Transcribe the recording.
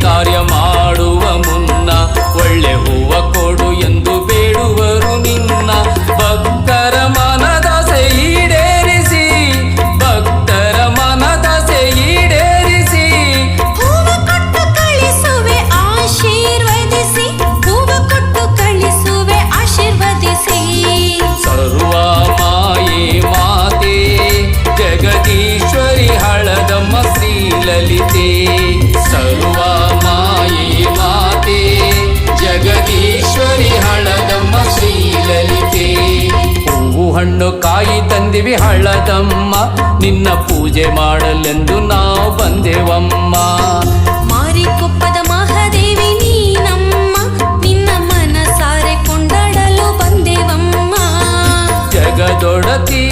ಕಾರ್ಯ ಮಾಡುವ ಮುನ್ನ ಒಳ್ಳೆ ಹೂವ ಕೊಡು ಎಂದು ಬೇಡುವರು ನಿನ್ನ. ಭಕ್ತರ ಮನದ ಈಡೇರಿಸಿ ಭಕ್ತರ ಮನದ ಈಡೇರಿಸಿ. ಹೂವ ಕೊಟ್ಟು ಕಳಿಸುವೆ ಆಶೀರ್ವದಿಸಿ. ಹೂವ ಕೊಟ್ಟು ಕಳಿಸುವೆ ಆಶೀರ್ವದಿಸಿ. ಸರ್ವ ಮಾಯೆ ಮಾತೆ ಜಗದೀಶ್ವರಿ ಹಳದಮ್ಮ ಶ್ರೀಲಲಿತೆ ಸರ್ವ ಹಣ್ಣು ಕಾಯಿ ತಂದಿವಿ ಹಳ್ಳದಮ್ಮ ನಿನ್ನ ಪೂಜೆ ಮಾಡಲೆಂದು ನಾವು ಬಂದೆವಮ್ಮ ಮಾರಿಕೊಪ್ಪದ ಮಹಾದೇವಿ ನೀನಮ್ಮ ನಿನ್ನ ಮನ ಸಾರೆ ಕೊಂಡಾಡಲು ಬಂದೆವಮ್ಮ ಜಗದೊಡತಿ